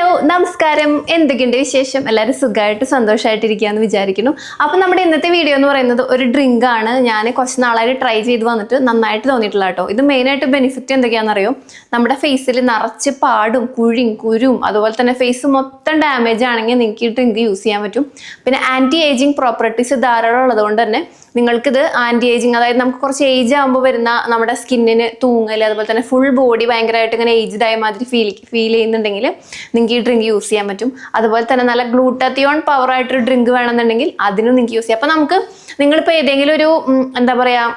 Hello നമസ്കാരം. എന്തൊക്കെയുണ്ട് വിശേഷം? എല്ലാവരും സുഖമായിട്ട് സന്തോഷമായിട്ടിരിക്കുകയെന്ന് വിചാരിക്കുന്നു. അപ്പം നമ്മുടെ ഇന്നത്തെ വീഡിയോ എന്ന് പറയുന്നത് ഒരു ഡ്രിങ്ക് ആണ്. ഞാൻ കുറച്ച് നാളായിട്ട് ട്രൈ ചെയ്ത് വന്നിട്ട് നന്നായിട്ട് തോന്നിയിട്ടുള്ള കേട്ടോ. ഇത് മെയിനായിട്ട് ബെനിഫിറ്റ് എന്തൊക്കെയാണെന്നറിയോ? നമ്മുടെ ഫേസിൽ നിറച്ച് പാടും കുഴിയും കുരും അതുപോലെ തന്നെ ഫേസ് മൊത്തം ഡാമേജ് ആണെങ്കിൽ നിങ്ങൾക്ക് ഈ ഡ്രിങ്ക് യൂസ് ചെയ്യാൻ പറ്റും. പിന്നെ ആന്റി ഏജിങ് പ്രോപ്പർട്ടീസ് ധാരാളം ഉള്ളതുകൊണ്ട് തന്നെ നിങ്ങൾക്കിത് ആന്റി ഏജിങ് അതായത് നമുക്ക് കുറച്ച് ഏജ് ആകുമ്പോൾ വരുന്ന നമ്മുടെ സ്കിന്നിന് തൂങ്ങൽ അതുപോലെ തന്നെ ഫുൾ ബോഡി ഭയങ്കരമായിട്ട് ഇങ്ങനെ ഏജ്ഡ് ആയ മാതിരി ഫീൽ ഫീൽ ചെയ്യുന്നുണ്ടെങ്കിൽ നിങ്ങൾക്ക് ഈ ഡ്രിങ്ക് യൂസ് ചെയ്യാൻ പറ്റും. അതുപോലെ തന്നെ നല്ല ഗ്ലൂട്ടത്തിയോൺ പവർ ആയിട്ടൊരു ഡ്രിങ്ക് വേണമെന്നുണ്ടെങ്കിൽ അതിനും നിങ്ങൾക്ക് യൂസ് ചെയ്യാം. അപ്പം നമുക്ക് നിങ്ങളിപ്പോൾ ഏതെങ്കിലും ഒരു എന്താ പറയുക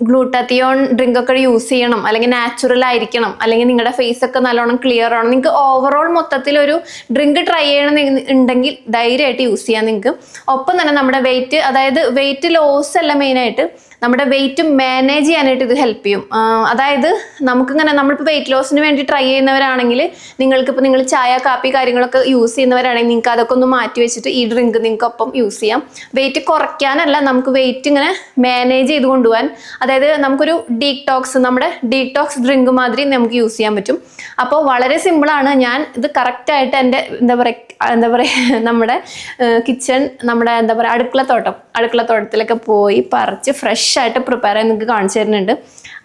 ഗ്ലൂട്ടാത്തിയോൺ ഡ്രിങ്ക് ഒക്കെ യൂസ് ചെയ്യണം അല്ലെങ്കിൽ നാച്ചുറൽ ആയിരിക്കണം അല്ലെങ്കിൽ നിങ്ങളുടെ ഫേസ് ഒക്കെ നല്ലോണം ക്ലിയർ ആവണം. നിങ്ങൾക്ക് ഓവറോൾ മൊത്തത്തിൽ ഒരു ഡ്രിങ്ക് ട്രൈ ചെയ്യണം ഉണ്ടെങ്കിൽ ധൈര്യമായിട്ട് യൂസ് ചെയ്യാം നിങ്ങൾക്ക്. ഒപ്പം തന്നെ നമ്മുടെ വെയിറ്റ് അതായത് വെയിറ്റ് ലോസ് അല്ല മെയിനായിട്ട് നമ്മുടെ വെയിറ്റ് മാനേജ് ചെയ്യാനായിട്ട് ഇത് ഹെൽപ്പ് ചെയ്യും. അതായത് നമുക്കിങ്ങനെ നമ്മളിപ്പോൾ വെയിറ്റ് ലോസിന് വേണ്ടി ട്രൈ ചെയ്യുന്നവരാണെങ്കിൽ നിങ്ങൾക്കിപ്പോൾ നിങ്ങൾ ചായ കാപ്പി കാര്യങ്ങളൊക്കെ യൂസ് ചെയ്യുന്നവരാണെങ്കിൽ നിങ്ങൾക്ക് അതൊക്കെ ഒന്ന് മാറ്റി വെച്ചിട്ട് ഈ ഡ്രിങ്ക് നിങ്ങൾക്കൊപ്പം യൂസ് ചെയ്യാം. വെയിറ്റ് കുറയ്ക്കാനല്ല നമുക്ക് വെയിറ്റ് ഇങ്ങനെ മാനേജ് ചെയ്ത് കൊണ്ടുപോകാൻ. അതായത് നമുക്കൊരു ഡീടോക്സ് നമ്മുടെ ഡീടോക്സ് ഡ്രിങ്ക് മാതിരി നമുക്ക് യൂസ് ചെയ്യാൻ പറ്റും. അപ്പോൾ വളരെ സിമ്പിളാണ് ഞാൻ ഇത് കറക്റ്റായിട്ട് എന്റെ എന്താ പറയുക എന്താ പറയുക നമ്മുടെ കിച്ചൺ നമ്മുടെ എന്താ പറയുക അടുക്കളത്തോട്ടം അടുക്കളത്തോട്ടത്തിലൊക്കെ പോയി പറിച്ച് ഫ്രഷ് ആയിട്ട് പ്രിപ്പയർ ചെയ്യാൻ നിങ്ങൾക്ക് കാണിച്ചു തരുന്നുണ്ട്.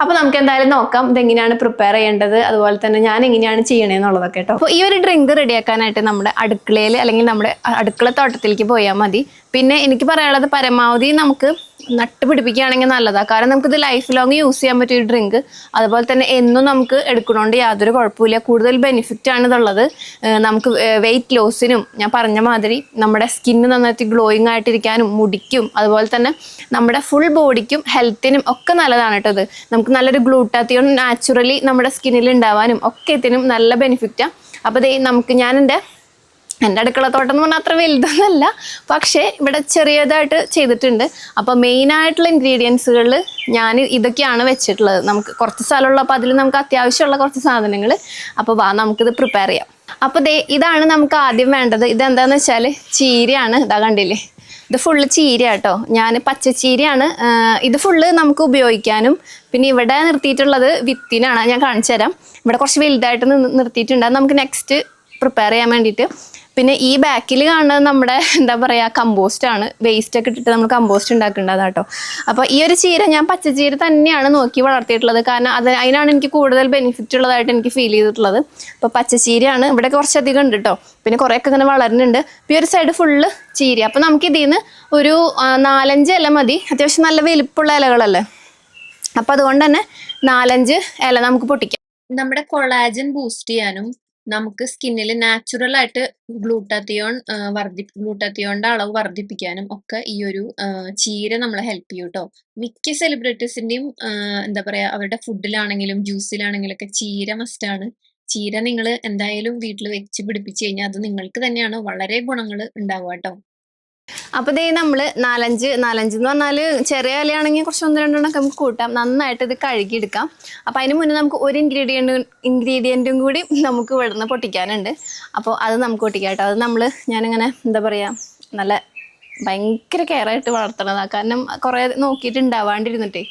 അപ്പോൾ നമുക്ക് എന്തായാലും നോക്കാം ഇതെങ്ങനെയാണ് പ്രിപ്പയർ ചെയ്യേണ്ടത് അതുപോലെ തന്നെ ഞാൻ എങ്ങനെയാണ് ചെയ്യണേന്നുള്ളതൊക്കെ കേട്ടോ. അപ്പോൾ ഈ ഒരു ഡ്രിങ്ക് റെഡിയാക്കാനായിട്ട് നമ്മുടെ അടുക്കളയിൽ അല്ലെങ്കിൽ നമ്മുടെ അടുക്കള തോട്ടത്തിലേക്ക് പോയാൽ മതി. പിന്നെ എനിക്ക് പറയാനുള്ളത് പരമാവധി നമുക്ക് നട്ട് പിടിപ്പിക്കുകയാണെങ്കിൽ നല്ലതാണ് കാരണം നമുക്കിത് ലൈഫ് ലോങ് യൂസ് ചെയ്യാൻ പറ്റിയ ഒരു ഡ്രിങ്ക് അതുപോലെ തന്നെ എന്നും നമുക്ക് എടുക്കണോണ്ട് യാതൊരു കുഴപ്പമില്ല കൂടുതൽ ബെനിഫിറ്റ് ആണ് ഇതുള്ളത് നമുക്ക് വെയിറ്റ് ലോസിനും ഞാൻ പറഞ്ഞ മാതിരി നമ്മുടെ സ്കിന്ന് നന്നായിട്ട് ഗ്ലോയിങ് ആയിട്ടിരിക്കാനും മുടിക്കും അതുപോലെ തന്നെ നമ്മുടെ ഫുൾ ബോഡിക്കും ഹെൽത്തിനും ഒക്കെ നല്ലതാണ് കേട്ടോ ഇത്. നമുക്ക് നല്ലൊരു ഗ്ലൂട്ടാത്തിയോൺ നാച്ചുറലി നമ്മുടെ സ്കിന്നിൽ ഉണ്ടാവാനും ഒക്കെ ഇതിനും നല്ല ബെനിഫിറ്റാണ് അപ്പോൾ ദേ നമുക്ക് ഞാൻ എന്റെ അടുക്കളത്തോട്ടം എന്ന് പറഞ്ഞാൽ അത്ര വലുതൊന്നുമല്ല പക്ഷേ ഇവിടെ ചെറിയതായിട്ട് ചെയ്തിട്ടുണ്ട്. അപ്പോൾ മെയിനായിട്ടുള്ള ഇൻഗ്രീഡിയൻസുകളിൽ ഞാൻ ഇതൊക്കെയാണ് വെച്ചിട്ടുള്ളത്. നമുക്ക് കുറച്ച് സ്ഥലമുള്ളപ്പോൾ അതിൽ നമുക്ക് അത്യാവശ്യമുള്ള കുറച്ച് സാധനങ്ങൾ അപ്പോൾ വാ നമുക്കിത് പ്രിപ്പയർ ചെയ്യാം. അപ്പോൾ ദേ ഇതാണ് നമുക്ക് ആദ്യം വേണ്ടത്. ഇതെന്താണെന്ന് വെച്ചാൽ ചീരയാണ്. ഇതാ കണ്ടില്ലേ? ഇത് ഫുള്ള് ചീര കേട്ടോ. ഞാൻ പച്ചച്ചീരയാണ്. ചീരയാണ് ഇത് ഫുള്ള് നമുക്ക് ഉപയോഗിക്കാനും പിന്നെ ഇവിടെ നിർത്തിയിട്ടുള്ളത് വിത്തിനാണ്. ഞാൻ കാണിച്ചു തരാം ഇവിടെ കുറച്ച് വലുതായിട്ട് നിർത്തിയിട്ടുണ്ട്. അത് നമുക്ക് നെക്സ്റ്റ് പ്രിപ്പയർ ചെയ്യാൻ വേണ്ടിയിട്ട് പിന്നെ ഈ ബാക്കിൽ കാണുന്നത് നമ്മുടെ എന്താ പറയുക കമ്പോസ്റ്റ് ആണ്. വേസ്റ്റ് ഒക്കെ ഇട്ടിട്ട് നമ്മൾ കമ്പോസ്റ്റ് ഉണ്ടാക്കേണ്ടത് കേട്ടോ അപ്പോൾ ഈ ഒരു ചീര ഞാൻ പച്ചച്ചീര തന്നെയാണ് നോക്കി വളർത്തിയിട്ടുള്ളത്. കാരണം അത് അതിനാണ് എനിക്ക് കൂടുതൽ ബെനിഫിറ്റ് ഉള്ളതായിട്ട് എനിക്ക് ഫീൽ ചെയ്തിട്ടുള്ളത്. അപ്പോൾ പച്ചച്ചീരയാണ്. ഇവിടെ കുറച്ചധികം ഉണ്ട് കേട്ടോ പിന്നെ കുറേയൊക്കെ ഇങ്ങനെ വളരുന്നുണ്ട്. ഈ ഒരു സൈഡ് ഫുള്ള് ചീര. അപ്പോൾ നമുക്ക് ഇതിൽ നിന്ന് ഒരു നാലഞ്ച് ഇല മതി. അത്യാവശ്യം നല്ല വലിപ്പുള്ള ഇലകളല്ലേ? അപ്പോൾ അതുകൊണ്ട് തന്നെ നാലഞ്ച് ഇല നമുക്ക് പൊട്ടിക്കാം. നമ്മുടെ കൊളാജൻ ബൂസ്റ്റ് ചെയ്യാനും നമുക്ക് സ്കിന്നിൽ നാച്ചുറൽ ആയിട്ട് ഗ്ലൂട്ടാത്തിയോൺ വർദ്ധി ഗ്ലൂട്ടാത്തിയോണിന്റെ അളവ് വർദ്ധിപ്പിക്കാനും ഒക്കെ ഈ ഒരു ചീര നമ്മളെ ഹെൽപ്പ് ചെയ്യും കേട്ടോ മിക്ക സെലിബ്രിറ്റീസിന്റെയും എന്താ പറയാ അവരുടെ ഫുഡിലാണെങ്കിലും ജ്യൂസിലാണെങ്കിലും ഒക്കെ ചീര മസ്റ്റാണ് ചീര നിങ്ങൾ എന്തായാലും വീട്ടിൽ വെച്ച് പിടിപ്പിച്ചു കഴിഞ്ഞാൽ അത് നിങ്ങൾക്ക് തന്നെയാണ് വളരെ ഗുണങ്ങൾ ഉണ്ടാവുക കേട്ടോ അപ്പൊ ദേ നമ്മൾ നാലഞ്ച് നാലഞ്ച് എന്ന് പറഞ്ഞാൽ ചെറിയ ഇലയാണെങ്കിൽ കുറച്ച് ഒന്ന് രണ്ടെണ്ണൊക്കെ നമുക്ക് കൂട്ടാം. നന്നായിട്ട് ഇത് കഴുകിയെടുക്കാം. അപ്പൊ അതിന് മുന്നേ നമുക്ക് ഒരു ഇൻഗ്രീഡിയന്റ് ഇൻഗ്രീഡിയന്റും കൂടി നമുക്ക് ഇവിടുന്ന് പൊട്ടിക്കാനുണ്ട്. അപ്പോൾ അത് നമുക്ക് പൊട്ടിക്കാം കേട്ടോ. അത് നമ്മൾ ഞാനിങ്ങനെ എന്താ പറയാ നല്ല ഭയങ്കര കെയർ ആയിട്ട് വളർത്തണതാ. കാരണം കുറെ നോക്കിയിട്ട് ഉണ്ടാവാണ്ടിരുന്നിട്ടേ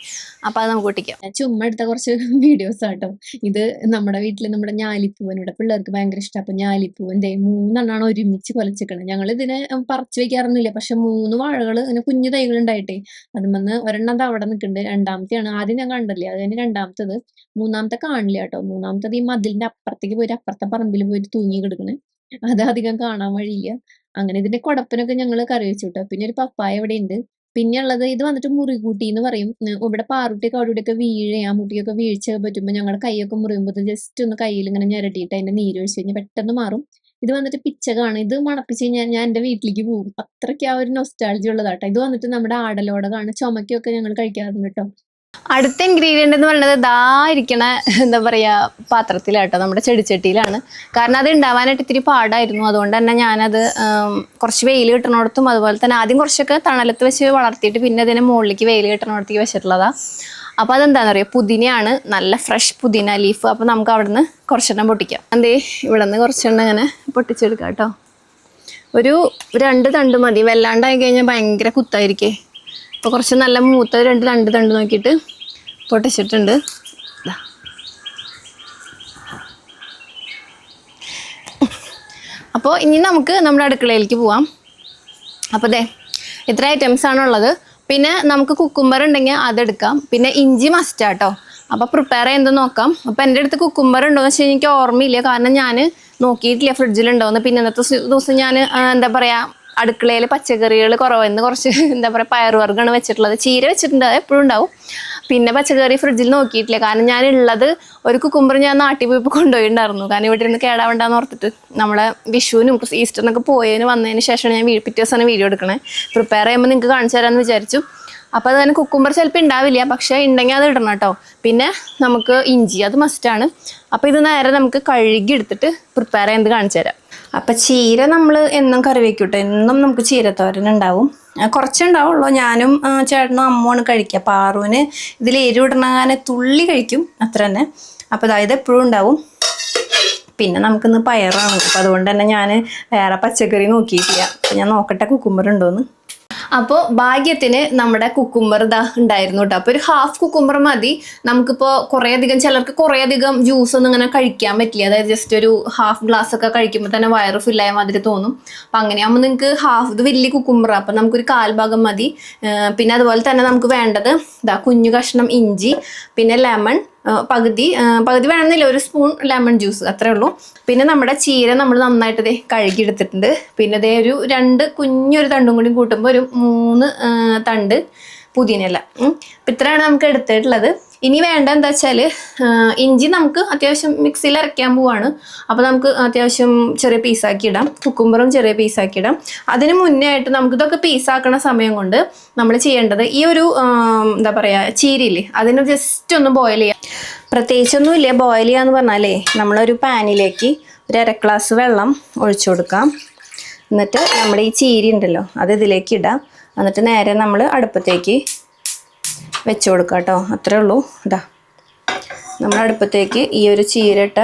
അപ്പൊ അത് നമുക്ക് ഒട്ടിക്കാം. ചുമ്മാ എടുത്ത കുറച്ച് വീഡിയോസ് ആട്ടോ. ഇത് നമ്മുടെ വീട്ടിൽ നമ്മുടെ ഞാലിപ്പൂവൻ ഇവിടെ പിള്ളേർക്ക് ഭയങ്കര ഇഷ്ടം. അപ്പൊ ഞാലിപ്പൂവൻ ദേ മൂന്നെണ്ണാണ് ഒരുമിച്ച് കൊലച്ചിക്കണത് ഞങ്ങൾ ഇതിനെ പറിച്ചു വെക്കാറൊന്നുമില്ല. പക്ഷെ മൂന്ന് വാഴകൾ ഇങ്ങനെ കുഞ്ഞു തൈകൾ ഉണ്ടായിട്ടേ. അത് ഒരെണ്ണം ഒരെണ്ണത് അവിടെ നിൽക്കുന്നുണ്ട്. രണ്ടാമത്തെയാണ് ആദ്യം ഞാൻ കണ്ടല്ലേ? അത് തന്നെ രണ്ടാമത്തത് മൂന്നാമത്തെ കാണില്ല കേട്ടോ. മൂന്നാമത്തത് ഈ മതിലിന്റെ അപ്പുറത്തേക്ക് പോയി അപ്പുറത്തെ പറമ്പിൽ പോയിട്ട് തൂങ്ങി കിടക്കണേ. അത് അധികം കാണാൻ വഴിയില്ല. അങ്ങനെ ഇതിന്റെ കുടപ്പനൊക്കെ ഞങ്ങൾ കറി വെച്ചു കേട്ടോ പിന്നെ ഒരു പപ്പായ ഇവിടെ ഉണ്ട് പിന്നെ ഉള്ളത് ഇത് വന്നിട്ട് മുറികൂട്ടി എന്ന് പറയും ഇവിടെ പാറുട്ടിയൊക്കെ അവിടെ ഇവിടെയൊക്കെ വീഴ ആ മുട്ടിയൊക്കെ വീഴ്ച പറ്റുമ്പോൾ ഞങ്ങളുടെ കൈയൊക്കെ മുറിയുമ്പോൾ ജസ്റ്റ് ഒന്ന് കയ്യിൽ ഇങ്ങനെ ഞെരട്ടിയിട്ട് അതിന്റെ നീര് ഒഴിച്ച് കഴിഞ്ഞാൽ പെട്ടെന്ന് മാറും. ഇത് വന്നിട്ട് പിച്ചകാണ്. ഇത് മണപ്പിച്ച് കഴിഞ്ഞാൽ ഞാൻ എന്റെ വീട്ടിലേക്ക് പോകും. അത്രയ്ക്ക് ആ ഒരു നൊസ്റ്റാൾജി ഉള്ളതാട്ടോ. ഇത് വന്നിട്ട് നമ്മുടെ ആടലോടകാണ്. ചുമക്കൊക്കെ ഞങ്ങൾ കഴിക്കാറുണ്ട് കേട്ടോ. അടുത്ത ഇൻഗ്രീഡിയന്റ് എന്ന് പറയുന്നത് ദാ ഇരിക്കണ എന്താ പറയുക പാത്രത്തിലാട്ടോ നമ്മുടെ ചെടിച്ചട്ടിയിലാണ്. കാരണം അത് ഉണ്ടാവാനായിട്ട് ഇത്തിരി പാടായിരുന്നു. അതുകൊണ്ട് തന്നെ ഞാനത് കുറച്ച് വെയിൽ കിട്ടണോടത്തും അതുപോലെ തന്നെ ആദ്യം കുറച്ചൊക്കെ തണലത്ത് വെച്ച് വളർത്തിയിട്ട് പിന്നെ അതിനെ മുകളിലേക്ക് വെയിൽ കിട്ടണോടത്തേക്ക് വെച്ചിട്ടുള്ളതാ. അപ്പോൾ അതെന്താണെന്ന് പറയുക പുതിനയാണ് നല്ല ഫ്രഷ് പുതിന ലീഫ് അപ്പോൾ നമുക്ക് അവിടുന്ന് കുറച്ചെണ്ണം പൊട്ടിക്കാം. എന്തേ ഇവിടെ നിന്ന് കുറച്ചെണ്ണം ഇങ്ങനെ പൊട്ടിച്ചെടുക്കാം കേട്ടോ. ഒരു രണ്ട് തണ്ട് മതി. വല്ലാണ്ടായി കഴിഞ്ഞാൽ ഭയങ്കര കുത്തായിരിക്കേ. അപ്പോൾ കുറച്ച് നല്ല മൂത്ത രണ്ട് രണ്ട് തണ്ട് നോക്കിയിട്ട് പൊട്ടിച്ചിട്ടുണ്ട്. അപ്പോൾ ഇനി നമുക്ക് നമ്മുടെ അടുക്കളയിലേക്ക് പോവാം. അപ്പോൾ അതെ ഇത്ര ഐറ്റംസ് ആണുള്ളത് പിന്നെ നമുക്ക് കുക്കുംബർ ഉണ്ടെങ്കിൽ അതെടുക്കാം. പിന്നെ ഇഞ്ചി മസ്റ്റാട്ടോ അപ്പോൾ പ്രിപ്പയർ ചെയ്യുന്നത് നോക്കാം? അപ്പോൾ എന്റെ അടുത്ത് കുക്കുംബർ ഉണ്ടോ എന്ന് വെച്ചാൽ എനിക്ക് ഓർമ്മയില്ല. കാരണം ഞാൻ നോക്കിയിട്ടില്ല ഫ്രിഡ്ജിലുണ്ടോയെന്ന് പിന്നെ ഇന്നത്തെ ദിവസം- ഞാൻ എന്താ പറയുക അടുക്കളയിൽ പച്ചക്കറികൾ കുറവെന്ന് കുറച്ച് എന്താ പറയുക പയറുവർഗമാണ് വെച്ചിട്ടുള്ളത്. ചീര വെച്ചിട്ടുണ്ട് എപ്പോഴും ഉണ്ടാവും. പിന്നെ പച്ചക്കറി ഫ്രിഡ്ജിൽ നോക്കിയിട്ടില്ല. കാരണം ഞാൻ ഉള്ളത് ഒരു കുക്കുംബർ ഞാൻ നാട്ടിൽ പോയപ്പോൾ കൊണ്ടുപോയിട്ടുണ്ടായിരുന്നു. കാരണം ഇവിടെ ഇരുന്ന് കേടാവണ്ടെന്ന് ഓർത്തിട്ട് നമ്മളെ വിഷുവിനും ഈസ്റ്ററിനൊക്കെ പോയതിന് വന്നതിന് ശേഷമാണ് ഞാൻ പിറ്റേ ദിവസമാണ് വീഡിയോ എടുക്കണേ. പ്രിപ്പയർ ചെയ്യുമ്പോൾ നിങ്ങൾക്ക് കാണിച്ചു തരാമെന്ന് വിചാരിച്ചു. അപ്പോൾ അതുതന്നെ കുക്കുംബർ ചിലപ്പോൾ ഉണ്ടാവില്ല പക്ഷേ ഉണ്ടെങ്കിൽ അത് ഇടണം കേട്ടോ പിന്നെ നമുക്ക് ഇഞ്ചി അത് മസ്റ്റാണ് അപ്പോൾ ഇത് നേരെ നമുക്ക് കഴുകി എടുത്തിട്ട് പ്രിപ്പയർ ചെയ്യുന്നത് കാണിച്ചു തരാം. അപ്പം ചീര നമ്മൾ എന്നും കറി വയ്ക്കൂട്ടോ എന്നും നമുക്ക് ചീരത്തോരൻ ഉണ്ടാവും. കുറച്ചുണ്ടാവുള്ളൂ ഞാനും ചേട്ടനും അമ്മുമാണ് കഴിക്കുക. പാറുവിന് ഇതിൽ എരിവിടണങ്ങനെ തുള്ളി കഴിക്കും. അത്ര തന്നെ. അപ്പോൾ അതായത് എപ്പോഴും ഉണ്ടാവും. പിന്നെ നമുക്കിന്ന് പയറാണ്. അപ്പം അതുകൊണ്ട് തന്നെ ഞാൻ വേറെ പച്ചക്കറി നോക്കിയിട്ടില്ല. അപ്പം ഞാൻ നോക്കട്ടെ കുക്കുമ്പർ ഉണ്ടോയെന്ന് അപ്പോൾ ഭാഗ്യത്തിന് നമ്മുടെ കുക്കുംബർ ഇതാ ഉണ്ടായിരുന്നു കേട്ടോ അപ്പോൾ ഒരു ഹാഫ് കുക്കുംബർ മതി. നമുക്കിപ്പോൾ കുറേ അധികം ചിലർക്ക് കുറേ അധികം ജ്യൂസ് ഒന്നും ഇങ്ങനെ കഴിക്കാൻ പറ്റില്ല. അതായത് ജസ്റ്റ് ഒരു ഹാഫ് ഗ്ലാസ് ഒക്കെ കഴിക്കുമ്പോൾ തന്നെ വയറ് ഫില്ലായ മാതിരി തോന്നും. അപ്പം അങ്ങനെയാകുമ്പോൾ നിങ്ങൾക്ക് ഹാഫ് ഇത് വലിയ കുക്കുംബർ അപ്പം നമുക്കൊരു കാൽഭാഗം മതി. പിന്നെ അതുപോലെ തന്നെ നമുക്ക് വേണ്ടത് ഇതാ കുഞ്ഞു കഷ്ണം ഇഞ്ചി പിന്നെ ലെമൺ പകുതി പകുതി വേണമെന്നില്ല ഒരു സ്പൂൺ ലെമൺ ജ്യൂസ് അത്രേ ഉള്ളൂ. പിന്നെ നമ്മുടെ ചീര നമ്മൾ നന്നായിട്ട് ഇതേ കഴുകിയെടുത്തിട്ടുണ്ട്. പിന്നെ ഇതേ ഒരു രണ്ട് കുഞ്ഞൊരു തണ്ടും കൂടി കൂട്ടുമ്പോൾ ഒരു മൂന്ന് തണ്ട് പുതിനയില. അപ്പം ഇത്രയാണ് നമുക്ക് എടുത്തിട്ടുള്ളത്. ഇനി വേണ്ട എന്താ വെച്ചാൽ ഇഞ്ചി നമുക്ക് അത്യാവശ്യം മിക്സിയിൽ അരയ്ക്കാൻ പോവാണ്. അപ്പോൾ നമുക്ക് അത്യാവശ്യം ചെറിയ പീസാക്കി ഇടാം. കുക്കുംബറും ചെറിയ പീസാക്കി ഇടാം. അതിന് മുന്നേ ആയിട്ട് നമുക്ക് ഇതൊക്കെ പീസാക്കണ സമയം കൊണ്ട് നമ്മൾ ചെയ്യേണ്ടത് ഈ ഒരു എന്താ പറയുക ചീരിയില്ലേ അതിന് ജസ്റ്റ് ഒന്ന് ബോയിൽ ചെയ്യാം. പ്രത്യേകിച്ചൊന്നുമില്ല ബോയിൽ ചെയ്യാന്ന് പറഞ്ഞാലേ നമ്മളൊരു പാനിലേക്ക് ഒരു അര ഗ്ലാസ് വെള്ളം ഒഴിച്ചു കൊടുക്കാം. എന്നിട്ട് നമ്മുടെ ഈ ചീരി ഉണ്ടല്ലോ അത് ഇതിലേക്ക് ഇടാം. എന്നിട്ട് നേരെ നമ്മൾ അടുപ്പത്തേക്ക് വെച്ച് കൊടുക്കുക കേട്ടോ അത്രേ ഉള്ളൂ. ഇതാ നമ്മൾ അടുപ്പത്തേക്ക് ഈ ഒരു ചീരട്ട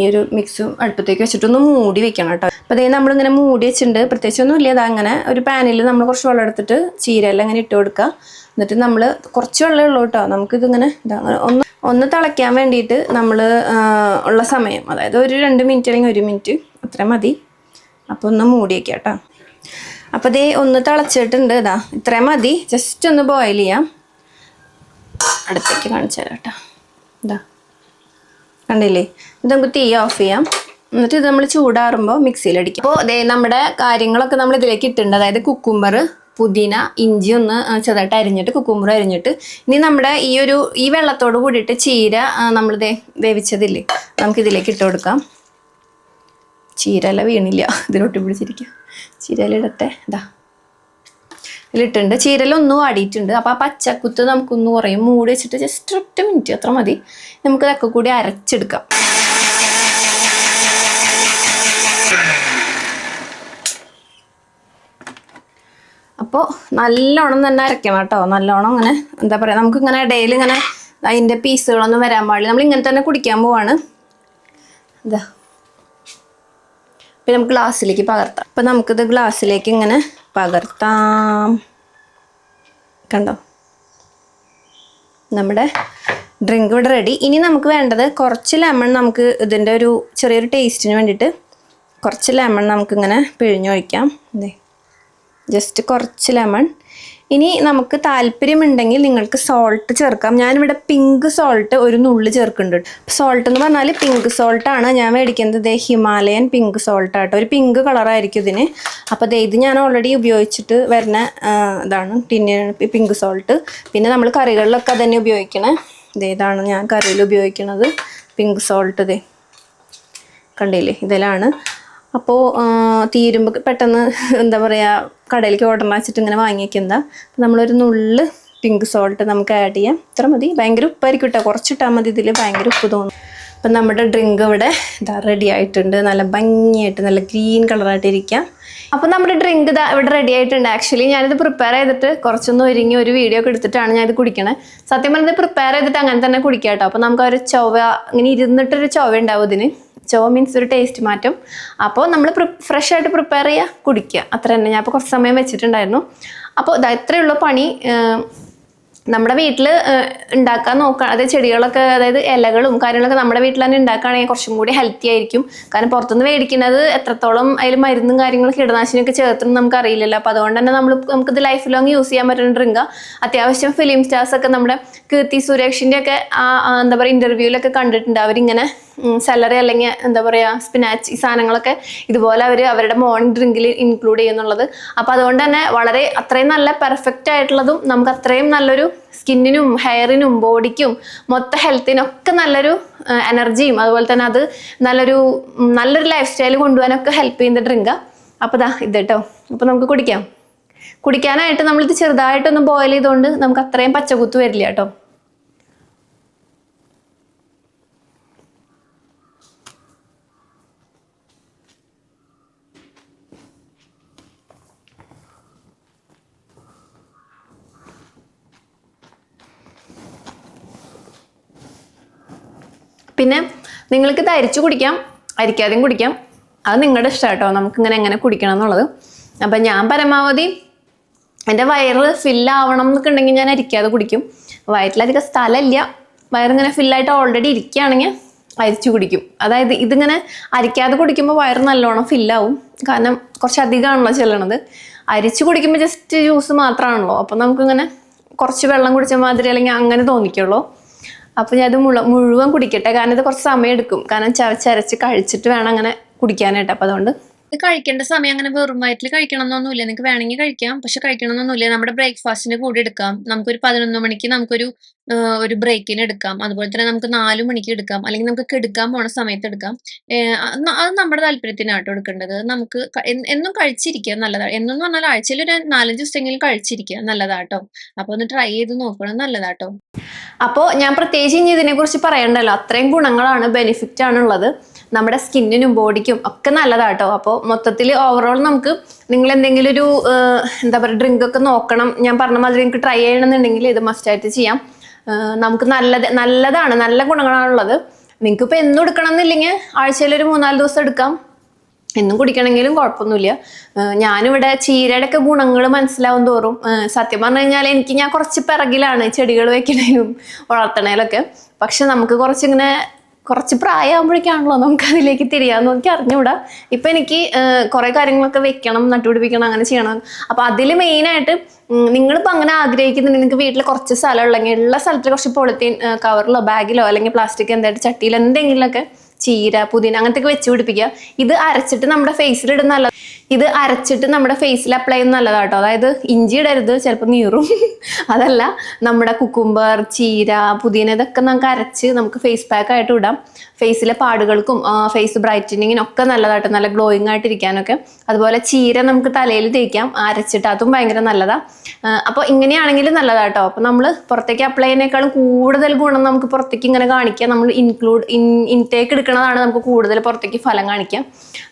ഈ ഒരു മിക്സും അടുപ്പത്തേക്ക് വെച്ചിട്ടൊന്ന് മൂടി വെക്കണം കേട്ടോ. അപ്പോൾ അതേ നമ്മളിങ്ങനെ മൂടി വെച്ചിട്ടുണ്ട്. പ്രത്യേകിച്ചൊന്നും ഇല്ല അതങ്ങനെ ഒരു പാനിൽ നമ്മൾ കുറച്ച് വെള്ളം എടുത്തിട്ട് ചീരയെല്ലാം ഇങ്ങനെ ഇട്ട് കൊടുക്കുക. എന്നിട്ട് നമ്മൾ കുറച്ച് വെള്ളമേ ഉള്ളൂ കേട്ടോ. നമുക്കിതിങ്ങനെ ഇതാ ഒന്ന് ഒന്ന് തിളയ്ക്കാൻ വേണ്ടിയിട്ട് നമ്മൾ ഉള്ള സമയം. അതായത് ഒരു രണ്ട് മിനിറ്റ് അല്ലെങ്കിൽ ഒരു മിനിറ്റ് അത്ര മതി. അപ്പോൾ ഒന്ന് മൂടി വയ്ക്കാം കേട്ടോ. അപ്പോൾ ദേ ഒന്ന് തിളച്ചിട്ടുണ്ട്. ഇതാ ഇത്രയും മതി. ജസ്റ്റ് ഒന്ന് ബോയിൽ ചെയ്യാം. അടുത്തേക്ക് കാണിച്ചു തരാം കേട്ടോ. കണ്ടില്ലേ? ഇത് നമുക്ക് തീ ഓഫ് ചെയ്യാം. എന്നിട്ട് ഇത് നമ്മൾ ചൂടാറുമ്പോൾ മിക്സിയിൽ അടിക്കും. അപ്പോൾ ദേ നമ്മുടെ കാര്യങ്ങളൊക്കെ നമ്മൾ ഇതിലേക്ക് ഇട്ടിട്ടുണ്ട്. അതായത് കുക്കുംബർ പുതിന ഇഞ്ചി ഒന്ന് ചെറുതായിട്ട് അരിഞ്ഞിട്ട് കുക്കുംബർ അരിഞ്ഞിട്ട് ഇനി നമ്മുടെ ഈ ഒരു ഈ വെള്ളത്തോട് കൂടിയിട്ട് ചീര നമ്മൾ വേവിച്ചതില്ലേ? നമുക്ക് ഇതിലേക്ക് ഇട്ട് കൊടുക്കാം. ചീരല വീണില്ല. ഇതിലോട്ട് പിടിച്ചിരിക്കുക ചീരല ഇടട്ടെ. ഇതാ ഇതിലിട്ടുണ്ട് ചീരലൊന്നും ഒന്നും വാടിയിട്ടുണ്ട്. അപ്പോൾ ആ പച്ചക്കുത്ത് നമുക്കൊന്ന് കുറയും. മൂടി വെച്ചിട്ട് ജസ്റ്റ് ഒറ്റ മിനിറ്റ് അത്ര മതി. നമുക്ക് ഇതൊക്കെ കൂടി അരച്ചെടുക്കാം. അപ്പോൾ നല്ലോണം തന്നെ അരയ്ക്കണം കേട്ടോ. നല്ലോണം അങ്ങനെ എന്താ പറയുക നമുക്ക് ഇങ്ങനെ ഇടയിൽ ഇങ്ങനെ അതിന്റെ പീസുകളൊന്നും വരാൻ പാടില്ല. നമ്മൾ ഇങ്ങനെ തന്നെ കുടിക്കാൻ പോവാണ്. എന്താ പിന്നെ നമുക്ക് ഗ്ലാസ്സിലേക്ക് പകർത്താം. അപ്പം നമുക്കിത് ഗ്ലാസ്സിലേക്ക് ഇങ്ങനെ പകർത്താം. കണ്ടോ? നമ്മുടെ ഡ്രിങ്ക് ഇവിടെ റെഡി ഇനി നമുക്ക് വേണ്ടത് കുറച്ച് ലെമൺ നമുക്ക് ഇതിന്റെ ഒരു ചെറിയൊരു ടേസ്റ്റിന് വേണ്ടിയിട്ട് കുറച്ച് ലെമൺ നമുക്കിങ്ങനെ പിഴിഞ്ഞൊഴിക്കാം അതെ ജസ്റ്റ് കുറച്ച് ലെമൺ ഇനി നമുക്ക് താല്പര്യമുണ്ടെങ്കിൽ നിങ്ങൾക്ക് സോൾട്ട് ചേർക്കാം. ഞാനിവിടെ പിങ്ക് സോൾട്ട് ഒരു നുള്ളി ചേർക്കുന്നുണ്ട്. സോൾട്ട് എന്ന് പറഞ്ഞാൽ പിങ്ക് സോൾട്ടാണ് ഞാൻ മേടിക്കുന്നത് ദേ ഹിമാലയൻ പിങ്ക് സോൾട്ട് ആട്ടോ. ഒരു പിങ്ക് കളറായിരിക്കും ഇതിന്. അപ്പോൾ ദേ ഇത് ഞാൻ ഓൾറെഡി ഉപയോഗിച്ചിട്ട് വരുന്ന ഇതാണ്. പിന്നെ പിങ്ക് സോൾട്ട് പിന്നെ നമ്മൾ കറികളിലൊക്കെ തന്നെ ഉപയോഗിക്കണേ. ദേ ഇതാണ് ഞാൻ കറിയിൽ ഉപയോഗിക്കുന്നത് പിങ്ക് സോൾട്ട് ഇതേ കണ്ടില്ലേ? ഇതിലാണ് അപ്പോൾ തീരുമ്പോൾ പെട്ടെന്ന് എന്താ പറയുക കടയിലേക്ക് ഓർഡർ വെച്ചിട്ട് ഇങ്ങനെ വാങ്ങിക്കുന്ന നമ്മളൊരു നുള്ള് പിങ്ക് സോൾട്ട് നമുക്ക് ആഡ് ചെയ്യാം. ഇത്ര മതി. ഭയങ്കര ഉപ്പായിരിക്കും കേട്ടോ കുറച്ചിട്ടാൽ മതി ഇതിൽ ഭയങ്കര ഉപ്പ് തോന്നും. അപ്പം നമ്മുടെ ഡ്രിങ്ക് ഇവിടെ ഇതാ റെഡി ആയിട്ടുണ്ട്. നല്ല ഭംഗിയായിട്ട് നല്ല ഗ്രീൻ കളറായിട്ട് ഇരിക്കാം. അപ്പോൾ നമ്മുടെ ഡ്രിങ്ക് ഇതാ ഇവിടെ റെഡി ആയിട്ടുണ്ട്. ആക്ച്വലി ഞാനിത് പ്രിപ്പയർ ചെയ്തിട്ട് കുറച്ചൊന്ന് ഒരുങ്ങി ഒരു വീഡിയോ ഒക്കെ എടുത്തിട്ടാണ് ഞാനിത് കുടിക്കണേ. സത്യം പറഞ്ഞത് പ്രിപ്പയർ ചെയ്തിട്ട് അങ്ങനെ തന്നെ കുടിക്കാം കേട്ടോ അപ്പം നമുക്ക് ഒരു ചൊവ്വ ഇങ്ങനെ ഇരുന്നിട്ടൊരു ചൊവ്വ ഉണ്ടാവും ഇതിന്. ചൊവ്വ മീൻസ് ഒരു ടേസ്റ്റ് മാറ്റം. അപ്പോൾ നമ്മൾ ഫ്രഷ് ആയിട്ട് പ്രിപ്പയർ ചെയ്യുക കുടിക്കുക. അത്ര തന്നെ. ഞാൻ അപ്പോൾ കുറച്ച് സമയം വെച്ചിട്ടുണ്ടായിരുന്നു. അപ്പോൾ ഇത് ഇത്രയുള്ള പണി. നമ്മുടെ വീട്ടിൽ ഉണ്ടാക്കാൻ നോക്കുക അതായത് ചെടികളൊക്കെ അതായത് ഇലകളും കാര്യങ്ങളൊക്കെ നമ്മുടെ വീട്ടിൽ തന്നെ ഉണ്ടാക്കുകയാണെങ്കിൽ കുറച്ചും കൂടി ഹെൽത്തി ആയിരിക്കും. കാരണം പുറത്തുനിന്ന് മേടിക്കുന്നത് എത്രത്തോളം അതിൽ മരുന്നും കാര്യങ്ങളും കീടനാശിനിയൊക്കെ ചേർത്തെന്ന് നമുക്ക് അറിയില്ലല്ലോ അപ്പോൾ അതുകൊണ്ട് തന്നെ നമ്മൾ നമുക്കിത് ലൈഫ് ലോങ് യൂസ് ചെയ്യാൻ പറ്റുന്ന ഡ്രിങ്കാ അത്യാവശ്യം ഫിലിം സ്റ്റാർസ് ഒക്കെ നമ്മുടെ കീർത്തി സുരേഷിന്റെ ഒക്കെ ആ ആ, എന്താ പറയുക ഇന്റർവ്യൂവിലൊക്കെ കണ്ടിട്ടുണ്ട്. അവരിങ്ങനെ സാലറി അല്ലെങ്കിൽ എന്താ പറയുക സ്പിനാച്ച് ഈ സാധനങ്ങളൊക്കെ ഇതുപോലെ അവർ അവരുടെ മോർണിംഗ് ഡ്രിങ്കിൽ ഇൻക്ലൂഡ് ചെയ്യുന്നുള്ളത്. അപ്പോൾ അതുകൊണ്ട് തന്നെ വളരെ അത്രയും നല്ല പെർഫെക്റ്റ് ആയിട്ടുള്ളതും നമുക്ക് അത്രയും നല്ലൊരു സ്കിന്നിനും ഹെയറിനും ബോഡിക്കും മൊത്ത ഹെൽത്തിനൊക്കെ നല്ലൊരു എനർജിയും അതുപോലെ തന്നെ അത് നല്ലൊരു നല്ലൊരു ലൈഫ് സ്റ്റൈൽ കൊണ്ടുപോകാനൊക്കെ ഹെൽപ്പ് ചെയ്യുന്ന ഡ്രിങ്കാണ് അപ്പോൾ ദാ ഇത് കേട്ടോ അപ്പോൾ നമുക്ക് കുടിക്കാം. കുടിക്കാനായിട്ട് നമ്മളിത് ചെറുതായിട്ടൊന്ന് ബോയിൽ ചെയ്തുകൊണ്ട് നമുക്ക് അത്രയും പച്ചകുത്ത് വരില്ല കേട്ടോ പിന്നെ നിങ്ങൾക്ക് ഇത് അരിച്ചു കുടിക്കാം അരിക്കാതെയും കുടിക്കാം. അത് നിങ്ങളുടെ ഇഷ്ടം കേട്ടോ നമുക്ക് ഇങ്ങനെ എങ്ങനെ കുടിക്കണം എന്നുള്ളത്. അപ്പം ഞാൻ പരമാവധി എന്റെ വയറ് ഫില്ലാവണം എന്നൊക്കെ ഉണ്ടെങ്കിൽ ഞാൻ അരിക്കാതെ കുടിക്കും. വയറ്റിലധികം സ്ഥലമില്ല. വയറിങ്ങനെ ഫില്ലായിട്ട് ഓൾറെഡി ഇരിക്കുകയാണെങ്കിൽ അരിച്ചു കുടിക്കും. അതായത് ഇതിങ്ങനെ അരിക്കാതെ കുടിക്കുമ്പോൾ വയറ് നല്ലോണം ഫില്ലാവും കാരണം കുറച്ച് അധികമാണല്ലോ ചെല്ലണത്. അരിച്ചു കുടിക്കുമ്പോൾ ജസ്റ്റ് ജ്യൂസ് മാത്രമാണല്ലോ. അപ്പം നമുക്കിങ്ങനെ കുറച്ച് വെള്ളം കുടിച്ച മാതിരി അല്ലെങ്കിൽ അങ്ങനെ തോന്നിക്കുള്ളൂ. അപ്പോൾ ഞാൻ ഇത് മുഴ മുഴുവൻ കുടിക്കട്ടെ. കാരണം ഇത് കുറച്ച് സമയം എടുക്കും. കാരണം ചവച്ചരച്ച് കഴിച്ചിട്ട് വേണം അങ്ങനെ കുടിക്കാനായിട്ട്. അപ്പോൾ അതുകൊണ്ട് ഇത് കഴിക്കേണ്ട സമയം അങ്ങനെ വെറും വയറ്റിൽ കഴിക്കണം എന്നൊന്നുമില്ല നിങ്ങൾക്ക് വേണമെങ്കിൽ കഴിക്കാം പക്ഷെ കഴിക്കണം എന്നൊന്നുമില്ല നമ്മുടെ ബ്രേക്ക്ഫാസ്റ്റിന്റെ കൂടെ എടുക്കാം. നമുക്കൊരു പതിനൊന്ന് മണിക്ക് നമുക്കൊരു ഒരു ബ്രേക്കിന് എടുക്കാം. അതുപോലെ തന്നെ നമുക്ക് നാല് മണിക്ക് എടുക്കാം. അല്ലെങ്കിൽ നമുക്ക് കിടക്കാൻ പോണ സമയത്ത് എടുക്കാം. അത് നമ്മുടെ താല്പര്യത്തിനാട്ടോ എടുക്കേണ്ടത്. നമുക്ക് എന്നും കഴിച്ചിരിക്കുക നല്ലതാണ് എന്നും പറഞ്ഞാൽ ആഴ്ചയിൽ ഒരു നാലഞ്ച് ദിവസമെങ്കിലും കഴിച്ചിരിക്കുക നല്ലതാട്ടോ. അപ്പൊ ഒന്ന് ട്രൈ ചെയ്ത് നോക്കണം നല്ലതാട്ടോ. അപ്പോൾ ഞാൻ പ്രത്യേകിച്ച് ഇനി ഇതിനെക്കുറിച്ച് പറയണ്ടല്ലോ. അത്രയും ഗുണങ്ങളാണ് ബെനിഫിറ്റ് ആണുള്ളത് നമ്മുടെ സ്കിന്നിനും ബോഡിക്കും ഒക്കെ നല്ലതാട്ടോ. അപ്പോൾ മൊത്തത്തിൽ ഓവറോൾ നമുക്ക് നിങ്ങൾ എന്തെങ്കിലും ഒരു എന്താ പറയുക ഡ്രിങ്ക് ഒക്കെ നോക്കണം. ഞാൻ പറഞ്ഞ മാതിരി നിങ്ങൾക്ക് ട്രൈ ചെയ്യണമെന്നുണ്ടെങ്കിൽ ഇത് മസ്റ്റായിട്ട് ചെയ്യാം. നമുക്ക് നല്ലത് നല്ലതാണ് നല്ല ഗുണങ്ങളാണുള്ളത് നിങ്ങൾക്ക് ഇപ്പോൾ എന്നും എടുക്കണം എന്നില്ലെങ്കിൽ ആഴ്ചയിൽ ഒരു മൂന്നാൽ ദിവസം എടുക്കാം. എന്നും കുടിക്കണമെങ്കിലും കുഴപ്പമൊന്നുമില്ല. ഞാനിവിടെ ചീരയുടെ ഒക്കെ ഗുണങ്ങൾ മനസ്സിലാവും തോറും സത്യം പറഞ്ഞു കഴിഞ്ഞാൽ എനിക്ക് ഞാൻ കുറച്ച് പിറകിലാണ് ചെടികൾ വെക്കണേലും വളർത്തണേലൊക്കെ പക്ഷെ നമുക്ക് കുറച്ചിങ്ങനെ കുറച്ച് പ്രായമാകുമ്പോഴേക്കാണല്ലോ നമുക്ക് അതിലേക്ക് തിരിയാൻ എനിക്ക് അറിഞ്ഞുകൂടാ. ഇപ്പം എനിക്ക് കുറേ കാര്യങ്ങളൊക്കെ വെക്കണം നട്ടുപിടിപ്പിക്കണം അങ്ങനെ ചെയ്യണം. അപ്പം അതിൽ മെയിനായിട്ട് നിങ്ങളിപ്പോൾ അങ്ങനെ ആഗ്രഹിക്കുന്നുണ്ട് നിങ്ങൾക്ക് വീട്ടിൽ കുറച്ച് സ്ഥലം ഉള്ളെങ്കിൽ ഉള്ള സ്ഥലത്ത് കുറച്ച് പോളിത്തീൻ കവറിലോ ബാഗിലോ അല്ലെങ്കിൽ പ്ലാസ്റ്റിക് എന്തായിട്ട് ചട്ടിയിൽ എന്തെങ്കിലുമൊക്കെ ചീര പുതിന അങ്ങനത്തെ വെച്ച് പിടിപ്പിക്കുക. ഇത് അരച്ചിട്ട് നമ്മുടെ ഫേസിലിടുന്നല്ല ഇത് അരച്ചിട്ട് നമ്മുടെ ഫേസിൽ അപ്ലൈ ചെയ്യുന്ന നല്ലതാണ് കേട്ടോ അതായത് ഇഞ്ചി ഇടരുത് ചിലപ്പോൾ നീറും. അതല്ല നമ്മുടെ കുക്കുംബർ ചീര പുതിന ഇതൊക്കെ നമുക്ക് അരച്ച് നമുക്ക് ഫേസ് പാക്ക് ആയിട്ട് ഇടാം. ഫേസിലെ പാടുകൾക്കും ഫേസ് ബ്രൈറ്റനിങ്ങിനും ഒക്കെ നല്ലതാട്ടോ. നല്ല ഗ്ലോയിങ് ആയിട്ടിരിക്കാനൊക്കെ. അതുപോലെ ചീര നമുക്ക് തലയിൽ തേക്കാം. അരച്ചിട്ട് അതും ഭയങ്കര നല്ലതാണ് അപ്പോൾ ഇങ്ങനെയാണെങ്കിൽ നല്ലതാട്ടോ. അപ്പോൾ നമ്മൾ പുറത്തേക്ക് അപ്ലൈ ചെയ്യുന്നതിനേക്കാളും കൂടുതൽ ഗുണം നമുക്ക് പുറത്തേക്ക് ഇങ്ങനെ കാണിക്കാം. നമ്മൾ ഇൻക്ലൂഡ് ഇൻ ഇൻടേക്ക് എടുക്കുന്നതാണ് നമുക്ക് കൂടുതൽ പുറത്തേക്ക് ഫലം കാണിക്കാം.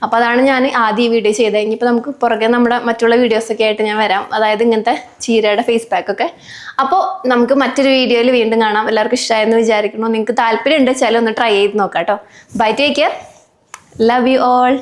അപ്പോൾ അതാണ് ഞാൻ ആദ്യം ഈ വീഡിയോ ചെയ്തത്. ഇനിയിപ്പോൾ നമുക്ക് പുറകെ നമ്മുടെ മറ്റുള്ള വീഡിയോസൊക്കെ ആയിട്ട് ഞാൻ വരാം. അതായത് ഇങ്ങനത്തെ ചീരയുടെ ഫേസ് പാക്കൊക്കെ അപ്പോൾ നമുക്ക് മറ്റൊരു വീഡിയോയിൽ വീണ്ടും കാണാം. എല്ലാവർക്കും ഇഷ്ടമായെന്ന് വിചാരിക്കുന്നു. നിങ്ങൾക്ക് താല്പര്യം ഉണ്ട് ഒന്ന് ട്രൈ ചെയ്ത് നോക്കാം കേട്ടോ. Bye take care love you all